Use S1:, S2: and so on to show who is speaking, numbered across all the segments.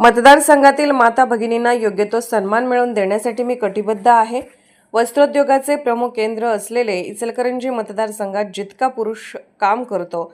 S1: मतदारसंघातील माता भगिनींना योग्य तो सन्मान मिळवून देण्यासाठी मी कटिबद्ध आहे. वस्त्रोद्योगाचे प्रमुख केंद्र असलेले इचलकरंजी मतदारसंघात जितका पुरुष काम करतो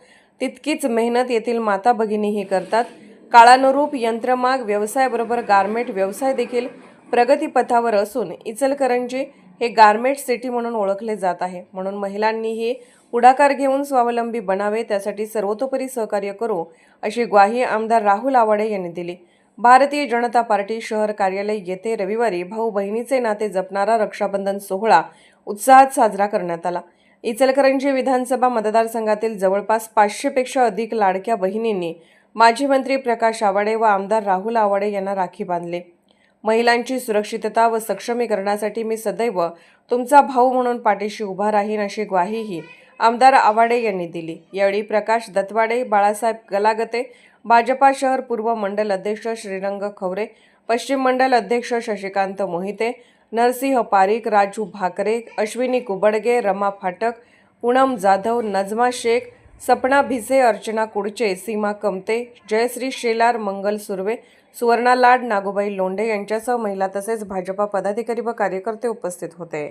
S1: तितकीच मेहनत येथील माता भगिनीही करतात. काळानुरूप यंत्रमाग व्यवसायाबरोबर गारमेट व्यवसाय देखील प्रगतीपथावर असून इचलकरंजी हे गारमेट सिटी म्हणून ओळखले जात आहे. म्हणून महिलांनीही पुढाकार घेऊन स्वावलंबी बनावे त्यासाठी सर्वतोपरी सहकार्य करू अशी ग्वाही आमदार राहुल आवाडे यांनी दिली. भारतीय जनता पार्टी शहर कार्यालय येथे रविवारी भाऊ बहिणीचे नाते जपणारा रक्षाबंधन सोहळा उत्साहात साजरा करण्यात आला. इचलकरंजी विधानसभा मतदारसंघातील जवळपास पाचशेपेक्षा अधिक लाडक्या बहिणींनी माजी मंत्री प्रकाश आवाडे व आमदार राहुल आवाडे यांना राखी बांधले. महिलांची सुरक्षितता व सक्षमीकरणासाठी मी सदैव तुमचा भाऊ म्हणून पाठीशी उभा राहीन अशी ग्वाहीही आमदार आवाडे यांनी दिली. यावेळी प्रकाश दत्वाडे बाळासाहेब गलागते भाजपा शहर पूर्व मंडल अध्यक्ष श्रीरंग खवरे पश्चिम मंडल अध्यक्ष शशिकांत मोहिते नरसिंह पारिक राजू भाकरे अश्विनी कुबडगे रमा फाटक पूनम जाधव नजमा शेख सपना भिसे अर्चना कुडचे सीमा कमते जयश्री शेलार मंगल सुर्वे सुवर्णा लाड नागोबाई लोंढे यांच्यासह महिला तसेच भाजपा पदाधिकारी व कार्यकर्ते उपस्थित होते.